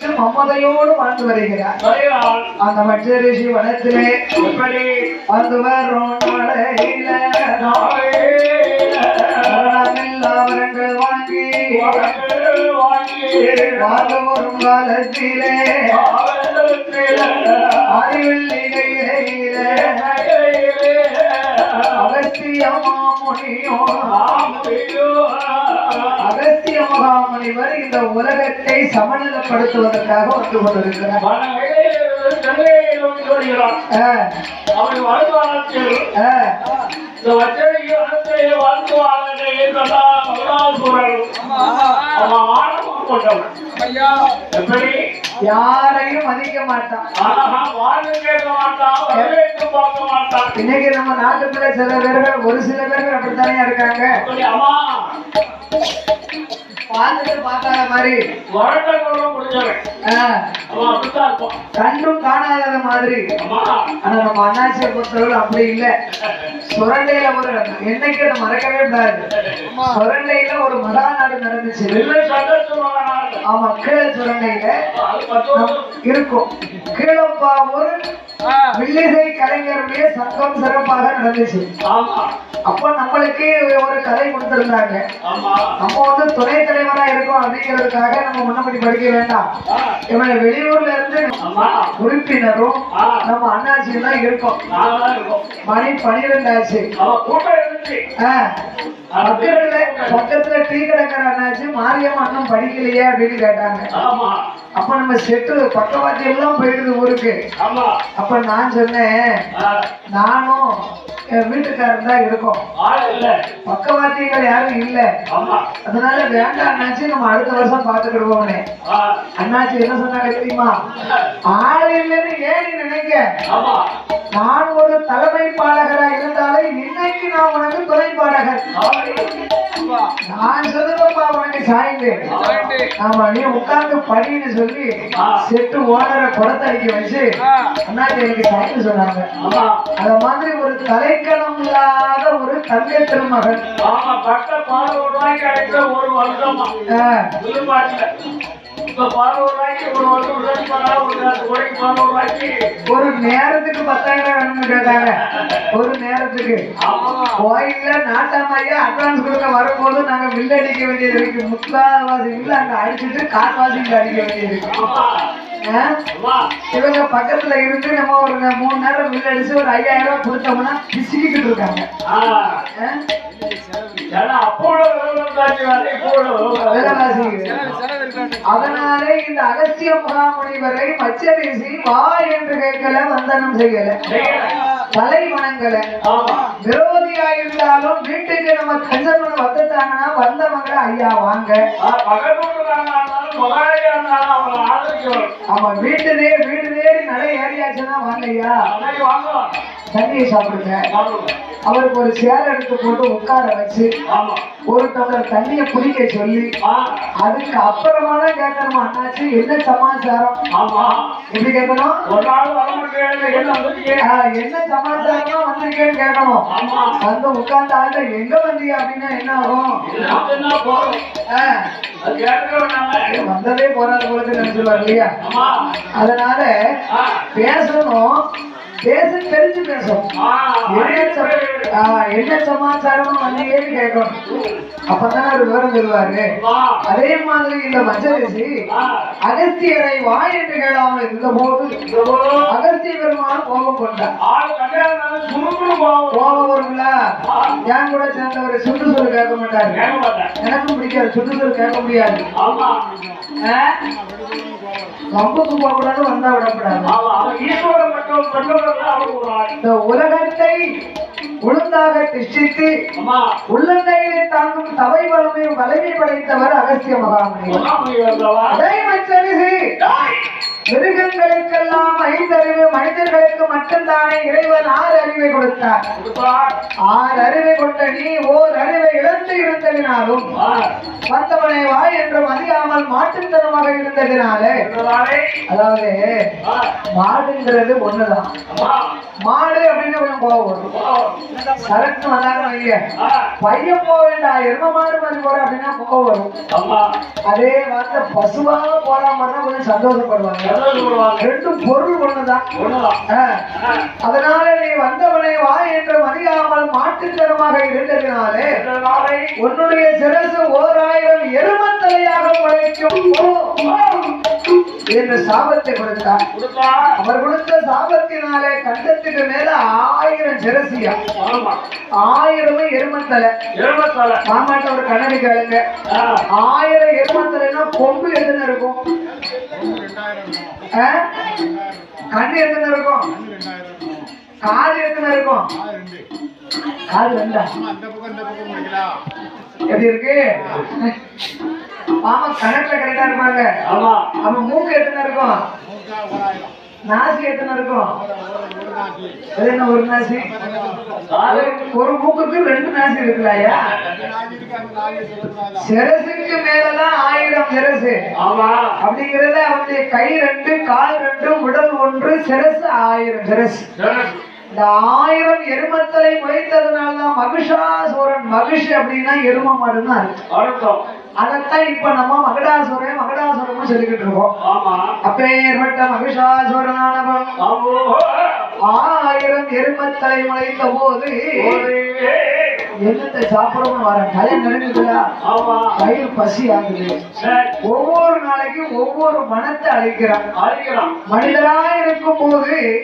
மமதையோடு வாழ்ந்து வருகிறார். அந்த மற்ற ரிஷி வனத்திலே எப்படி? வந்து வரும் வரங்கள் வாங்கி வரங்கள் வாங்கி வாழ வரும் காலத்திலே அறிவில்லி அகத்திய அகஸ்திய மாமுனியோ அகஸ்திய மகாமுனிவர் இந்த உலகத்தை சமநிலைப்படுத்துவதற்காக வந்து கொண்டிருக்கிறார். ஆ, அவன் இந்த வச்சனையை வாழ்த்துவாளர்கள் என்றெல்லாம் எப்படி? யாரையும் மதிக்க மாட்டான். ஆஹா வாழ்வு கேட்க மாட்டான் வரவேற்று பார்க்க மாட்டான். இன்னைக்கு நம்ம நாட்டுக்குள்ள சில பேர்கள் ஒரு சில பேர்கள் அப்படித்தானே இருக்காங்க? அம்மா. பார்த்துட்டு பார்க்காத மாதிரி. கண்டும் காணாத மாதிரி. ஆனா நம்ம அண்ணாச்சியை பொறுத்தவரை அப்படி இல்லை. சுரண்டையில ஒரு என்னைக்கு அதை மறக்கவே கூடாது. சுரண்டையில ஒரு மகாநாடு நடந்துச்சு. இல்லை சந்தோஷமாக ஆமா கீழே சுரண்டையில இருக்கும். கீழப்பா ஒரு வில்லிசை கலைஞருடைய சங்கம் சிறப்பாக நடந்துச்சு. அப்ப நம்மளுக்கு ஒரு கதை கொடுத்திருந்தாங்க. நம்ம வந்து துணை தலைவரா இருக்கோம் அப்படிங்கிறதுக்காக நம்ம முன்னப்படி படிக்க வேண்டாம். இவன் வெளியூர்ல இருந்து உறுப்பினரும் நம்ம அண்ணாச்சியும் தான் இருக்கோம். மணி பனிரெண்டு ஆச்சு பக்கத்துல டீ கடைக்கார அண்ணாச்சி மாரியம்மா அண்ணன் படிக்கலையே அப்படின்னு கேட்டாங்க. அப்ப நம்ம செட்டு பக்கவாத்தி எல்லாம் போயிடுது ஊருக்கு. அப்ப நான் சொன்னேன். நானும் வீட்டுக்காரர் தான் இருக்கோம் பக்கவாத்தியங்கள் யாரும் இல்ல. அதனால வேண்டாம் அண்ணாச்சி நம்ம அடுத்த வருஷம் பாத்துக்கிடுவோம்னே அண்ணாச்சி என்ன சொன்னாங்க தெரியுமா? ஆள் இல்லைன்னு ஏன் நினைக்க? நான் ஒரு தலைமை பாடகரா இருந்தாலே இன்னைக்கு நான் உனக்கு துணை பாடகர். நான் சொல்லுவேன்ப்பா உனக்கு சாய்ந்து. ஆமா. நீ உட்கார்ந்து படின்னு சொல்லி செட்டு ஓனரை குடத்தடிக்க வச்சு அண்ணாச்சி எனக்கு சாய்ந்து சொன்னாங்க. அத மாதிரி ஒரு தலைக்கணம் இல்லாத ஒரு தங்க திருமகன். ஆமா பட்ட பதினோரு ரூபாய்க்கு அடிச்ச ஒரு வருஷமா புதுப்பாட்டுல ஒரு ஒரு ஒரு நேரத்துக்கு பத்தாயிரம் வேணும்னு கேட்டாங்க. ஒரு நேரத்துக்கு. கோயில்ல நாட்டாமையா அட்வான்ஸ் கொடுக்க வரும்போது நாங்க மில் அடிக்க வேண்டியது இருக்கு. முக்கால்வாசி மில் அங்க அடிச்சுட்டு கால்வாசி அடிக்க வேண்டியது இருக்கு. இவங்க பக்கத்துல இருந்து நம்ம ஒரு மூணு நேரம் மில் அடிச்சு ஒரு ஐயாயிரம் ரூபாய் கொடுத்தோம்னா பிசுக்கிட்டு இருக்காங்க. அதனாலே இந்த அகஸ்திய மகாமுனிவரை மச்சரிசி வா என்று கேட்கல வந்தனம் செய்யல. தலை வணங்கல விரோதியா இருந்தாலும் வீட்டுக்கு நம்ம கஞ்சமன் வந்துட்டாங்கன்னா வந்தவங்க ஐயா வாங்க. ஆ, இருந்தாலும் அவங்களை ஆதரிக்கிறோம் நம்ம வீட்டு வீடு தேடி நடை ஏறியாச்சுன்னா வாங்க ஐயா அன்னைக்கு வாங்கலாம். தண்ணியை சாப்பிடுங்க. அவருக்கு ஒரு சேர் எடுத்து போட்டு உட்கார வச்சு ஆமா. ஒரு டம்ளர் தண்ணியை குடிக்க சொல்லி அதுக்கு அப்புறமா தான் கேட்கணும் அண்ணாச்சி என்ன சமாச்சாரம்? ஆமா. எப்படி கேட்கணும்? என்ன சமாச்சாரமா வந்திருக்கேன்னு கேட்கணும். வந்து உட்கார்ந்த ஆள்கிட்ட எங்க வந்தீங்க? அப்படின்னா என்ன ஆகும்? வந்ததே போறாத போல நினைச்சுவார் இல்லையா? அதனால பேசணும். பேச தெரிஞ்சு பேசணும். என்ன சமாச்சாரம் வந்தீங்கன்னு கேட்கணும். அப்பதான் ஒரு விவரம் தருவாரு. அதே மாதிரி இந்த மஞ்சரிசி ஆ, அகஸ்தியரை வா என்று கேளாமல் இருந்த போது அகஸ்திய பெருமான் கோபம் கொண்டார். கோபம். வரும்ல என் கூட சேர்ந்தவர் சுற்றுச்சூழல் கேட்க மாட்டாரு. எனக்கும் பிடிக்காது. சுற்றுச்சூழல் கேட்க முடியாது? வம்புக்கு போகக்கூடாது வந்தா விடக்கூடாது இந்த உலகத்தை ஒழுங்காக திஷ்டித்து ஆமா உள்ளங்கையிலே தாங்கும் தவை வலிமை வலிமை படைத்தவர் சொல்லாமணி வந்தவா? அதை மச்சரிசி மிருகங்களுக்கெல்லாம் ஐந்தறிவு மனிதர்களுக்கு மட்டும்தானே இறைவன் ஆறு அறிவை கொடுத்தார். ஆறு அறிவை கொண்ட நீ ஓர் அறிவை இழந்து இருந்ததினாலும் வந்தவனை வா என்றும் அறியாமல் மாற்றுத்தனமாக இருந்ததினாலே அதாவது மாடுங்கிறது ஒண்ணுதான். மாடு அப்படின்னு கொஞ்சம் கோவம் வரும் சரக்கு வந்தாங்க வைங்க. பையன் போக வேண்டாம் எரும மாடு மாதிரி போற அப்படின்னா கோவம் வரும் அதே வார்த்தை பசுவாக போற மாதிரி கொஞ்சம் சந்தோஷப்படுவாங்க. ரெண்டும் பொருள் ஒண்ணுதான் அதனால நீ வந்தவனை வா என்று அறியாமல் மாட்டுத்தனமாக இருந்ததினாலே உன்னுடைய சிரசு ஓர் ஆயிரம் எருமத்தலையாக உழைக்கும். என்று சாபத்தை கொடுத்தார். அவர் கொடுத்த சாபத்தினாலே கண்டத்துக்கு மேல ஆயிரம் சிரசியா? ஆமா. ஆயிரமும் எருமத்தலை. எருமைத்தலை. மாமாட்ட ஒரு கண்ணாடி கேளுங்க. ஆயிரம் எருமத்தலைன்னா கொம்பு எத்தனை இருக்கும்? கண்ணு எத்தனை இருக்கும்? காது எத்தனை இருக்கும்? காது ரெண்டா? எப்படி இருக்கு? மாமா கணக்குல கரெக்டா இருப்பாங்க. ஆமா. அப்ப மூக்கு எத்தனை இருக்கும்? நாசி எத்தனை இருக்கும் அது என்ன ஒரு நாசி. ஒரு மூக்குக்கு ரெண்டு நாசி இருக்குல்லையா சிரசுக்கு மேலதான் ஆயிரம் சிரசு ஆமா. அப்படிங்கிறத அவனுடைய கை ரெண்டு கால் ரெண்டு உடல் ஒன்று சிரசு ஆயிரம் சிரசு சரி. இந்த ஆயிரம் எருமத்தலை முளைத்ததுனாலதான் மகிஷாசூரன் மகிஷ் அப்படின்னா எரும மாடுன்னு அர்த்தம். அதைத்தான் இப்ப நம்ம மகடாசுரன் சொல்லிக்கிட்டு இருக்கோம் ஆமா. அப்பேற்பட்ட மகிஷாசுரனானவன். ஆயிரம் எருமத்தலை முளைத்த போது. என்னத்தை வரேன். பயம் நெருங்குதுடா ஆமா. வயிறு பசி ஆகுது. ஒவ்வொரு நாளைக்கும் ஒவ்வொரு மனத்தை அழைக்கிறான். அழிக்கிறான். மனிதரா இருக்கும் போது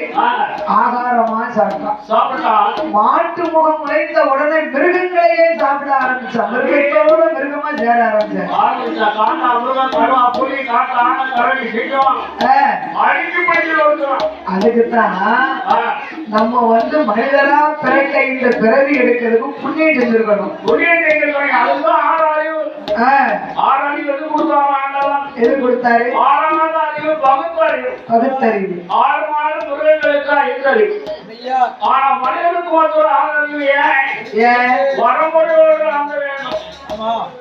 ஆகாரமா சாப்பிட்டான். சாப்பிட்டான். மாட்டு முகம் முளைத்த உடனே மிருகங்களையே சாப்பிட ஆரம்பிச்சான். மிருகத்தோட மிருகமா சேர ஆரம்பிச்சான். அதுக்குத்தான் நம்ம வந்து மனிதரா பிறக்க இந்த பிறவி எடுக்கிறதுக்கு புண்ணியம் செஞ்சிருக்கணும் புரியுது எங்களுக்கு. அதுதான் ஆறு அறிவு. ஆறு அறிவு எது கொடுத்தாரோ ஆண்டவன். எது கொடுத்தாரு ஆறாவது அறிவு பகுத்தறிவு. பகுத்தறிவு ஆறு மாதம் மிருகங்களுக்கு ஐந்தறிவு. ஆனா மனிதனுக்கு மட்டும் ஆறு அறிவு ஏன்? ஏன் வரமுறையோடு அந்த வேணும்.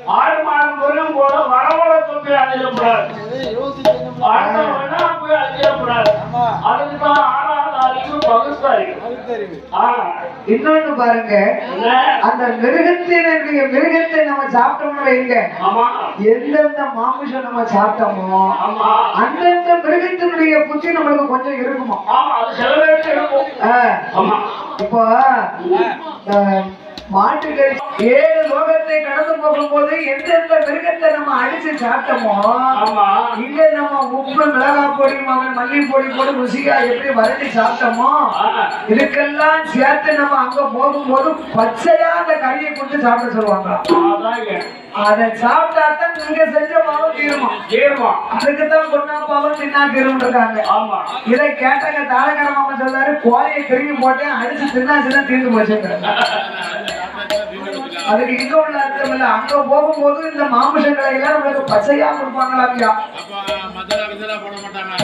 ஆறு மாதம் மிருகம் போல வரமுறை தொட்டு அழியக்கூடாது. அடுத்தவனா போய் அழியக்கூடாது. அதுக்குதான் ஆறாவது அறிவு பகுத்தறிவு. ஆ, இன்னொன்னு பாருங்க? அந்த மிருகத்தினுடைய மிருகத்தை நம்ம சாப்பிட்டோம்னு வைங்க. எந்தெந்த மாமிசம் நம்ம சாப்பிட்டோமோ அந்தந்த மிருகத்தினுடைய புத்தி நம்மளுக்கு கொஞ்சம் இருக்குமா? இப்போ மாட்டுக்கறி ஏழு லோகத்தை கடந்து போகும்போது எந்தெந்த மிருகத்தை நம்ம அடிச்சு சாப்பிட்டோமோ ஆமா. இங்க நம்ம உப்பு மிளகாய் பொடி மல்லி பொடி போட்டு ருசியா எப்படி வதக்கி சாப்பிட்டோமோ இதுக்கெல்லாம் சேர்த்து நம்ம அங்க போகும்போது பச்சையா அந்த கறியை கொண்டு சாப்பிட சொல்லுவாங்க. அதை சாப்பிட்டா தான் நீங்க செஞ்ச பாவம் தீருமா? ஏறுமா. அதுக்கு தான் கொண்டா பாவம் தின்னா தீரும் இருக்காங்க. ஆமா. இதை கேட்டாங்க தாளகர மாமா சொல்றாரு கோழியை திரும்பி போட்டேன் அடிச்சு தின்னாச்சுன்னா தீர்ந்து போச்சுங்க. அதுக்கு இங்க உள்ள அர்த்தம் இல்ல. அங்க போகும்போது இந்த மாமிசங்களை எல்லாம் நம்மளுக்கு பச்சையா கொடுப்பாங்களா ஐயா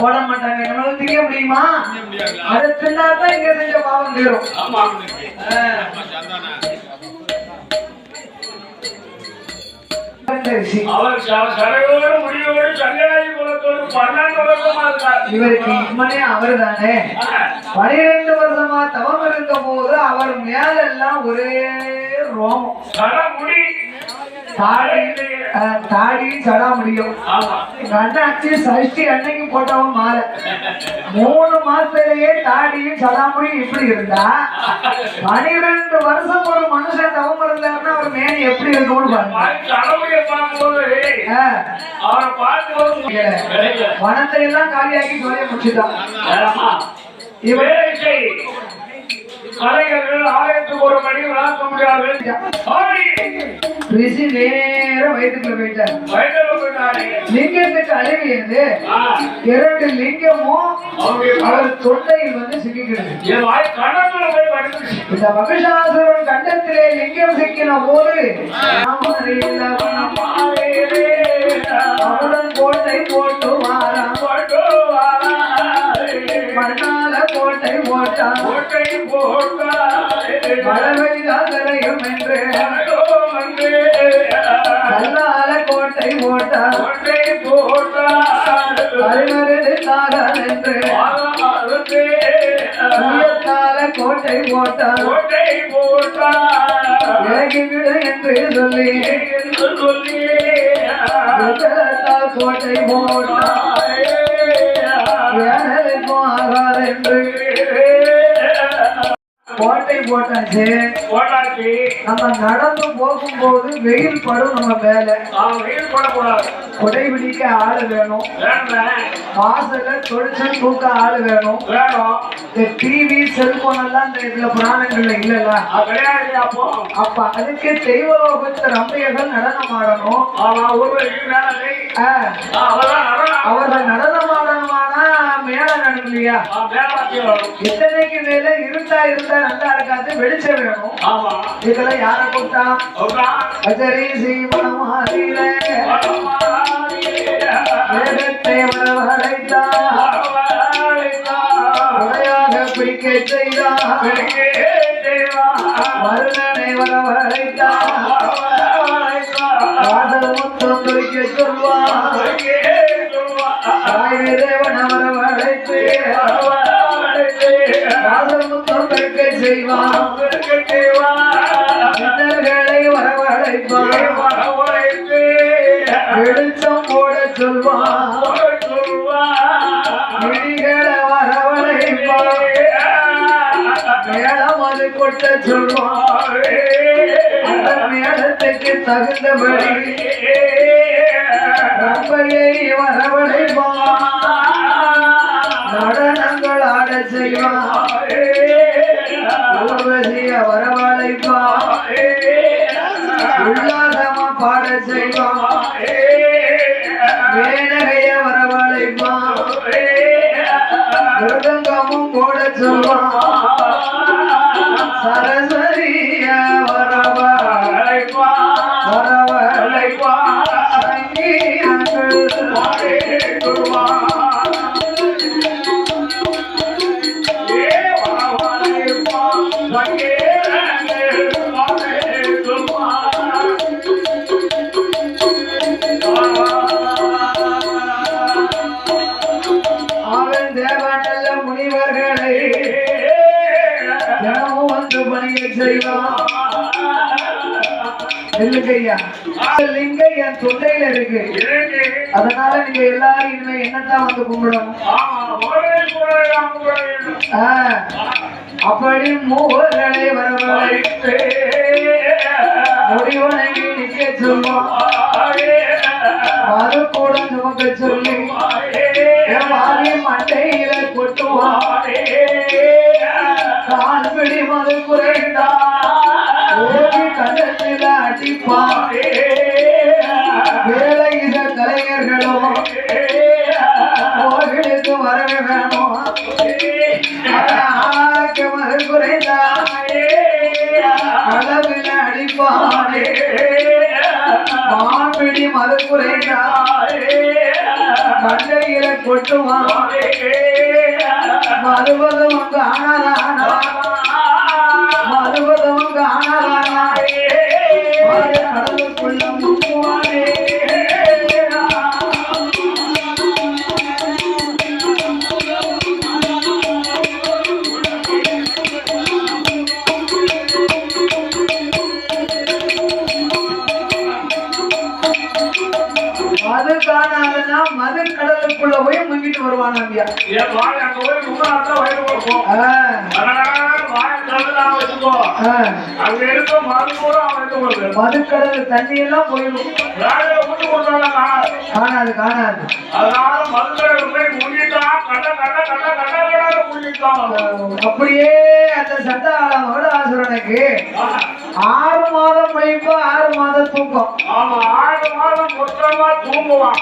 போட மாட்டாங்க. நம்மளால திங்க முடியுமா? அதை தின்னா தான் இங்க செஞ்ச பாவம் தீரும். அவர் சடையோடு முடியோடு சங்காரி குலத்தோடு பன்னெண்டு வருஷமா இருக்கார் இவருக்கு இம்மனே அவர் தானே பனிரெண்டு வருஷமா தவம் இருந்த போது அவர் மேலெல்லாம் ஒரே ரோமம். முடி தாடி சடா முடியும். எங்க அண்ணாச்சி சஷ்டி அன்னைக்கு போட்டவன் மாலை. மூணு மாசத்திலேயே தாடியும் சடாமுடியும் இப்படி இருந்தா பனிரெண்டு வருஷம் ஒரு மனுஷன் தவம் இருந்தாருன்னா அவர் மேனி எப்படி இருக்கும்னு பாருங்க. வனத்தை எல்லாம் காலியாக்கி சொல்ல முடிச்சுட்டான். ஆமா. வேலை கலைஞர்கள் ஆலயத்துக்கு ஒரு மணி விளாக்க முடியாது. ரிஷி நேர வயிற்றுக்குள்ள போயிட்டார். லிங்கத்துக்கு அழிவியது இரண்டு லிங்கமும் அவர் தொண்டையில் வந்து சிக்கிக்கிறது. இந்த மகிஷாசுரன் கண்டத்திலே லிங்கம் சிக்கின போது அவனுடன் கோட்டை போட்டு வாராம் போட்டா? கோட்டை போட்டா. மழவை தாந்தரையும் என்று கல்லால கோட்டை போட்டா. கோட்டை போட்டா. அருமருது என்று கோட்டை போட்டா. கோட்டை போட்டா. எனக்கு என்று சொல்லி. சொல்லி. கோட்டை போட்டா. எனக்கு ஆகாதென்று கோட்டை போட்டாச்சு. போட்டாச்சு. நம்ம நடந்து போகும்போது வெயில் படும் நம்ம மேல. வெயில் போடக்கூடாது. கொடை பிடிக்க ஆளு வேணும். வேண்டாம் வாசல்ல தொழிற்சம் தூக்க ஆளு வேணும். வேணும். இந்த டிவி செல்போன் எல்லாம் இந்த இதுல புராணங்கள்ல இல்லல்ல. அது கிடையாது அப்போ. அப்ப அதுக்கு தெய்வலோகத்து ரம்பையர்கள் நடனம் ஆடணும். அவர்கள் நடனம் ஆடணுமானா மேல நடனம் இல்லையா எத்தனைக்கு மேல இருட்டா இருந்தா நல்லா இருக்காது வெளிச்சம் வேணும் ஆமா. இதுல யார கூட்டா கஜரி சீமனமாதிர வேகத்தை வரவழைத்தா. உடையாக பிடிக்க செய்தா. வருணனை வரவழைத்தா. காதல் முத்தம் துடிக்க சொல்வா. தாய் தேவன் வரவழைத்து. காதல் முத்தம் துடிக்க செய்வான். சித்தர்களை வரவழைப்பான். வெளிச்சம் போட சொல்வான். விழிகளை வரவழைப்பான். மேளம் அது கொட்ட சொல்வான். அந்த மேளத்துக்கு தகுந்தபடி வரவழைப்பான். நடனங்கள் ஆட செய்வான். ஊர்வசிய வரவழைப்பா உல்லாசமா பாட செய்வா மேனகைய வரவழைப்பா மிருதங்கமும் போட சொல்வா சரஸ்வரிய லிங்கையா லிங்கையா தொண்டையில இருக்கு. அதனால நீங்க எல்லாரும் இனிமே என்னத்தான் வந்து கும்பிடணும்? அப்படி மூவர்களை வரவழைத்து முடிவணங்கி நிக்க சொல்லுவோம் அது கூட சுமக்க சொல்லி. என் மண்டையில கால் பிடி மது குறைந்தா ஓடி கண்டத்தில அடிப்பாரே வேலை இத கலைஞர்களும் கோவிலுக்கு வரவே வேணும் ஆக்க மது குறைந்தா அளவில் அடிப்பானே மாப்பிடி மது குறைந்தா மண்டையில கொட்டுவான் மறுபதும் காணலானா போய் முங்கிட்டு வருவான் ஐயா. அங்க இருக்க கூட அவன் எடுத்து மதுக்கடல் தண்ணி எல்லாம் போயிடும் காணாது காணாது அதனால மதுரை போய் முங்கிட்டான் கட்ட கட்ட கட்ட கட்ட கட்ட முங்கிட்டான் அப்படியே அந்த சண்டாள மகடாசுரனுக்கு ஆறு மாதம் மழிப்பு ஆறு மாதம் தூக்கம். அவன் ஆறு மாதம் மொத்தமா தூங்குவான்.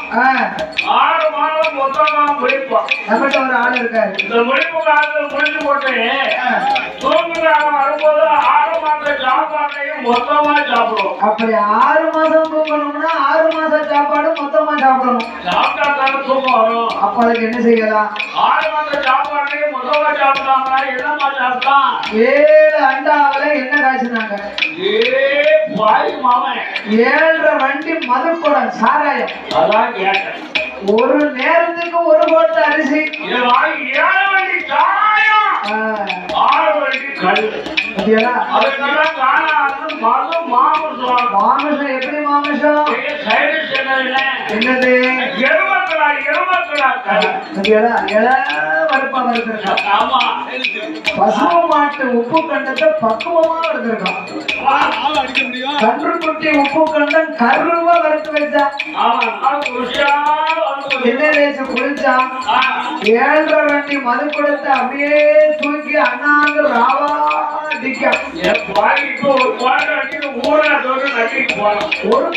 ஆறு மாதம் மொத்தமா முடிப்பான் நம்மகிட்ட ஒரு ஆள் இருக்காரு. இந்த முடிப்பு காலத்துல முடிச்சு போட்டு தூங்குறாங்க வரும்போது ஆறு மாத சாப்பாட்டையும் மொத்தமா சாப்பிடுவோம். அப்படி ஆறு மாதம் தூங்கணும்னா ஆறு மாதம் சாப்பாடு மொத்தமா சாப்பிடணும். சாப்பிட்டா தானே தூக்கம் வரும். அப்ப அதுக்கு என்ன செய்யலாம்? ஆறு மாத சாப்பாட்டையும் சுத்தமா சாப்பிட்டாங்களா என்னமா சாப்பிட்டான் ஏழு அண்டாவில என்ன காய்ச்சினாங்க? ஏ பாய் மாமன். ஏழரை வண்டி மதுக்குடம் சாராயம். அதான் கேட்டேன். ஒரு நேரத்துக்கு ஒரு கோட்டை அரிசி. ஏழு வண்டி சாயம் ஆ, ஆறு வண்டி கல். மாமிசம். எப்படி மாமிசம்? என்னது? எருமக்களா எருமக்களா கல். பாத்தியாடா? இள வறுப்பா வறுத்திருக்கான் ஆமா. பசு மாட்டு உப்பு கண்டத்தை பக்குவமா வறுத்திருக்கான் கன்று குட்டி உப்பு கண்டம் கருவா வறுத்து வச்சா. தேய்ச்சி குளிச்சான் ஆ, ஏழரை வண்டி மது கொடுத்து அப்படியே தூக்கி அண்ணாந்து ராவா ஒரு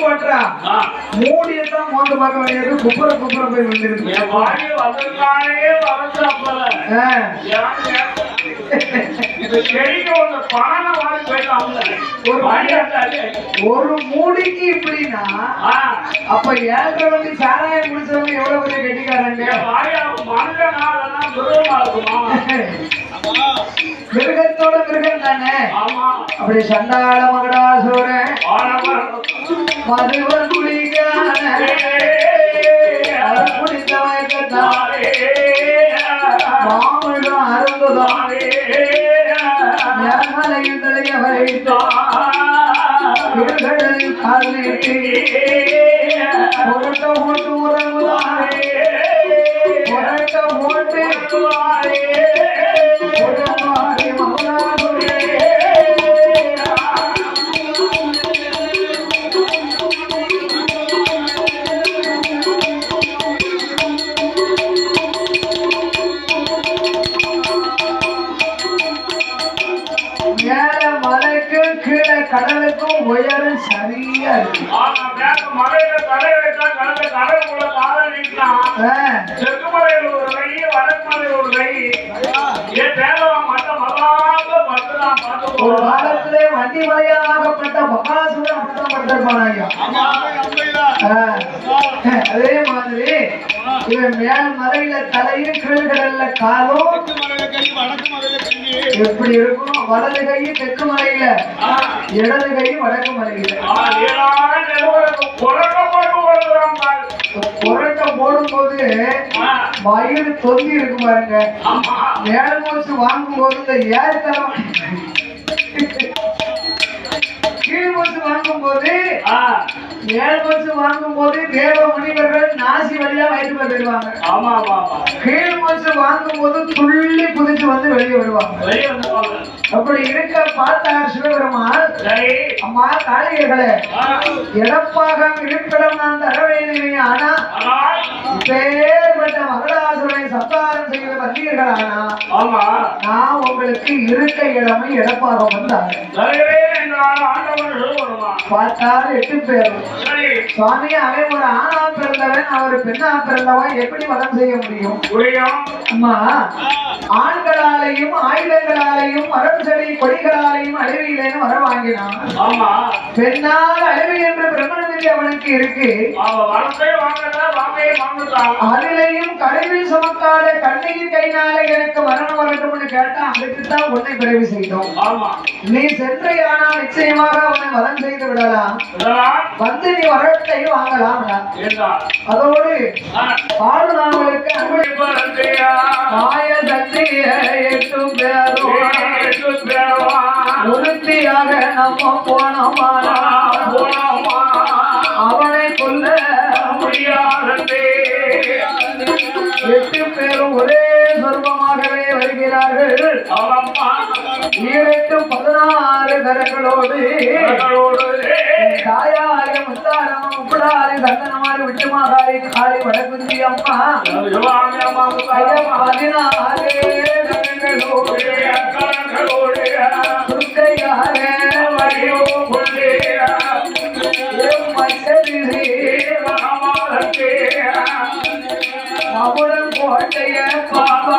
மோந்து பார்க்க வேண்டியது. குப்புற குப்புற போய் ஒரு மூடிக்கு இப்படின்னா அப்ப வண்டி சாராயம் குடிச்சவங்க எவ்வளவு பெரிய கெட்டிக்காரங்க? மிருகத்தோட மிருகம் தானே? அப்படி சண்டாள மகடா சோரன் ஆனவன் மதுவன் குடிக்கான அது குடித்த மயக்கத்தான் மாமழம் அருந்துதான் ஞானலையும் தலைய வரைத்தான் புரட்ட புரட்ட அப்படித்தான் பட்டிருப்பான் ஐயா ஆ, அதே மாதிரி இவன் மேல் மலையில தலையும் கீழ்கடல்ல காலும் எப்படி இருக்கும்? வலது கை தெற்கு மலையில இடது கை வடக்கு மலையில புரட்ட போடும்போது வயிறு தொந்தி இருக்கு பாருங்க. மேல மூச்சு வாங்கும் போது இந்த ஏற்கனம் கீழ் மூச்சு வாங்கும் போது மேல் மூச்சு வாங்கும் போது தேவ முனிவர்கள் நாசி வழியா வயிற்றுல போயிடுவாங்க கீழ் மூச்சு வாங்கும் போது துள்ளி குதிச்சு வந்து வெளியே வருவாங்க. அப்படி இருக்க பார்த்தார் சிவபெருமான். அம்மா காளியர்களே இடப்பாகம் இருப்பிடம் நான் தர வேண்டுமே ஆனா. இப்பேற்பட்ட மகளாசுரனை சத்தாரம் செய்த வந்தீர்களானா நான் உங்களுக்கு இருக்க இடமே இடப்பாகம் வந்தார் பார்த்தால் எட்டு பேர் சுவாமி அவன் ஒரு ஆணா பிறந்தவன் அவர் பெண்ணா பிறந்தவன் எப்படி வதம் செய்ய முடியும்? அம்மா. ஆண்களாலையும் ஆயுதங்களாலையும் மரம் செடி கொடிகளாலையும் அழிவில்லைன்னு வர வாங்கினான்? ஆமா. பெண்ணால் அழிவு என்ற பிரம்மணவிதி அவனுக்கு இருக்கு. அதிலையும் கழிவில் சுமக்காத கண்ணையின் கைனால எனக்கு மரணம் வரட்டும்னு கேட்டா அதுக்கு தான் உன்னை பிறவி செய்தோம். நீ சென்றையானா நிச்சயமாக அவனை வதம் செய்து விடலாம். வந்து நீ வரத்தை வாங்கலாம். அதோடு ஆ, பாடு உறுதியாக நம்ம போனோமானா போனோமா? அவனை கொல்ல முடியாதே. எட்டு பேரும் ஒரே சொர்பமாகவே வருகிறார்கள் அவம்மா ஈரெட்டு பதினாறு கரங்களோடு அவர்களோடு தாயாரி முத்தாரம் உப்படாரி சந்தனமாரி விட்டுமாகாரி காளி வடகுந்தி அம்மா சிவாமி அம்மா ஐயா, முத்தாயம்மா. பதினாறு கரங்களோடு கரங்களோடு துர்க்கையாக வடிவோ கொண்டே மச்சதிரி மனமாகத்தே மகுடம் கோட்டைய பாபா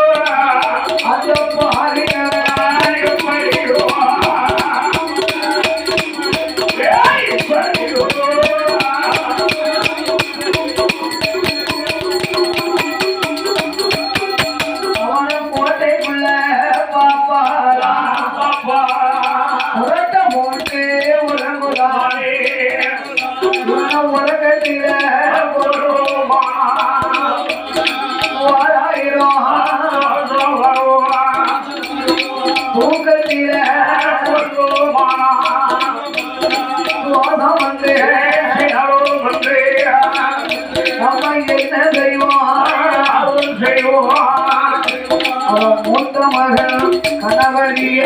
மூத்த மகன் கணவரிய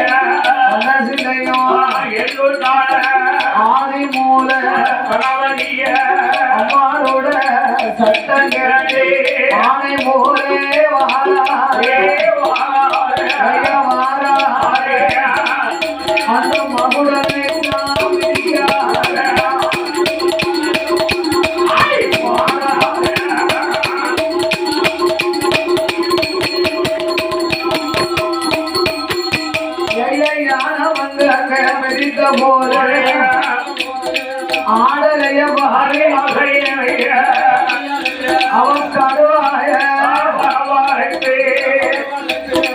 மனசிலையும் ஆதி மூல அம்மாரோட சட்டங்கள் ஆணை போலே வாராரே ஐயா வாராரே அந்த மகுடனை அவன் கடுவாய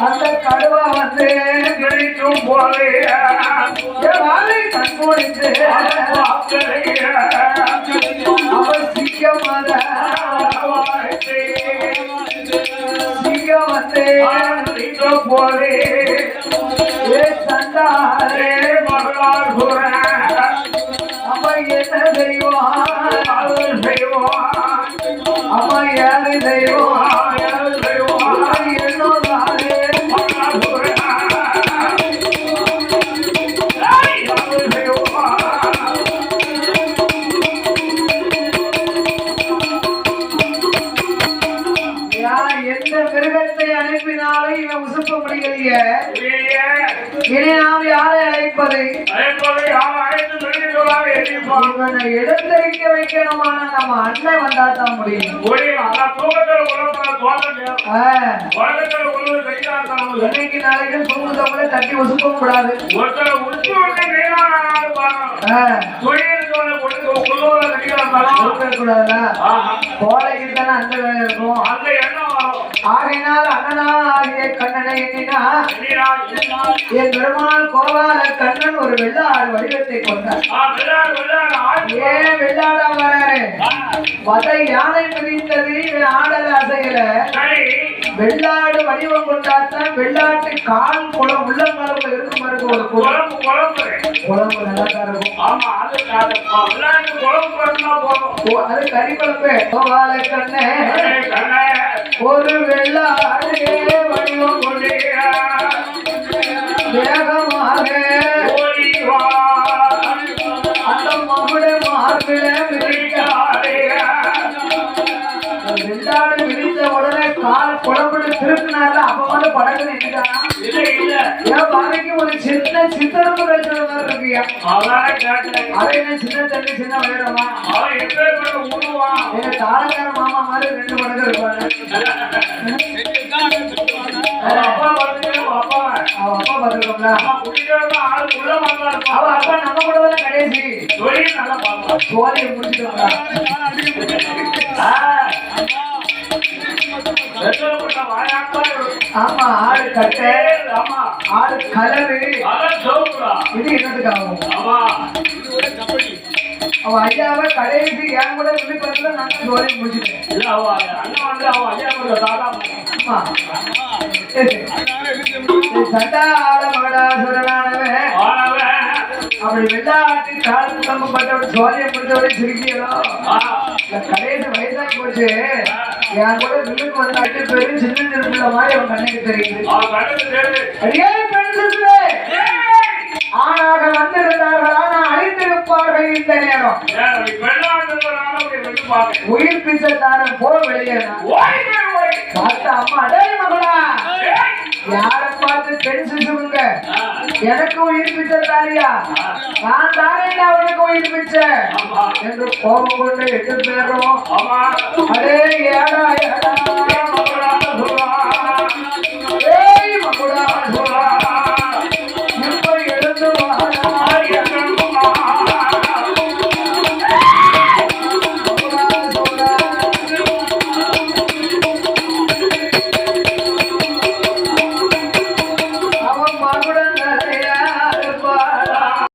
அந்த கடுவா வந்து என் வாழை கண்மூடித்து அவன் சிங்கமத சிங்கம் வந்து ஏ சண்டாரே அவன் என்ன செய்வான் அவன் யாரை செய்வான் எந்த மிருகத்தை அனுப்பினாலும் இவன் உசுப்ப முடியலையே. நாம் யாரை அழைப்பது? இவனை எழுந்தரிக்க வைக்கணுமான நம்ம அண்ணன் வந்தா தான் முடியும். இன்னைக்கு நாளைக்கு தூங்குதவங்கள தட்டி உசுப்ப கூடாது கூடாதா கோழைக்கு தானே அந்த வேலை இருக்கும். அந்த எண்ணம் ஆகையினால் அண்ணனா ஆகிய கண்ணனை எண்ணினா நீரா, நீரா. என் பெருமாள் கோபால கண்ணன் ஒரு வெள்ளாடு வடிவத்தை கொண்டார். ஏன் வெள்ளாடா வராரு வதை யானை பிரித்தது ஆடல அசையல. வெள்ளாடு வடிவம் கொண்டாத்தான் வெள்ளாட்டு கால் குளம் உள்ளங்காலுக்குள்ள இருக்கும் பாருங்க ஒரு குளம். குழம்பு, குழம்பு. நல்லா தான் இருக்கும். ஆமா, அது குழம்பு அது கறி குழம்பு கோபால கண்ணே, ஒரு வெள்ளாடு வடிவம் கொண்டு வேகமாக அந்த மகுட மார்பில விரிக்க வெள்ளாடு விரித்த உடனே கால் குழம்புல திருப்பினார்ல அப்ப வந்து படகு நின்றுட்டான் என் பாதைக்கு ஒரு சின்ன சித்தரப்பு கழிச்சது மாதிரி இருக்கியா அதானே கேட்டேன். அது என்ன சின்ன தண்ணி சின்ன அவன் எப்பேற்பட்ட உருவான். எங்க தாளக்கார மாமா மாதிரி ரெண்டு படகு இருப்பாங்க அவன் அப்பா பார்த்துட்டு, அவன் அப்பா. அவ அப்பா பார்த்துருக்கோம்ல அவன் குடிக்கிற ஆளு உள்ள வந்தா அவ இருப்பான். அப்பா நம்ம கூட தானே கடைசி தொழில் நல்லா பார்ப்பான். சோழியை. வெத்தலைப்பட்ட வாயாட்டா இருக்கும். ஆமா ஆடு கட்டை ஆமா. ஆடு சோப்புடா. இது என்னதுக்கு ஆகும் ஆமா. அவ ஐயாவை கடைசி என் கூட சொல்லி பார்த்து நான் சோழியை முடிச்சுட்டேன் இல்ல, அவன் அண்ணன் வந்து அவன் ஐயா கொஞ்சம் தாத்தா ஆமா ஆனவன். அப்படி வெள்ளாட்டு கால் குழம்பப்பட்டவன் சோழியை முடிச்சவரை சிரிக்கிறோ கடைசி வயசாகி போச்சு என் கூட வில்லுக்கு வந்து அட்டு பேரு சின்ன திருப்பிள்ள மாதிரி அவன் கண்ணுக்கு தெரியுது. அடியே பெண் சிசுவே, ஏய்! ஆணாக வந்திருந்தார்களா நான் அழித்திருப்பார்கள் இந்த நேரம். உயிர் பிச்சைக்காரன் போ வெளியேறான் அம்மா அடே மகளா! யாரை பார்த்து பெண் சிசுங்க ஆ, எனக்கு உயிர் பிச்சை தாரியா நான் தானே அவனுக்கு உயிர் பிச்சை? என்று கோபம் கொண்டு எட்டு பேரும் ஏடா ஏடா.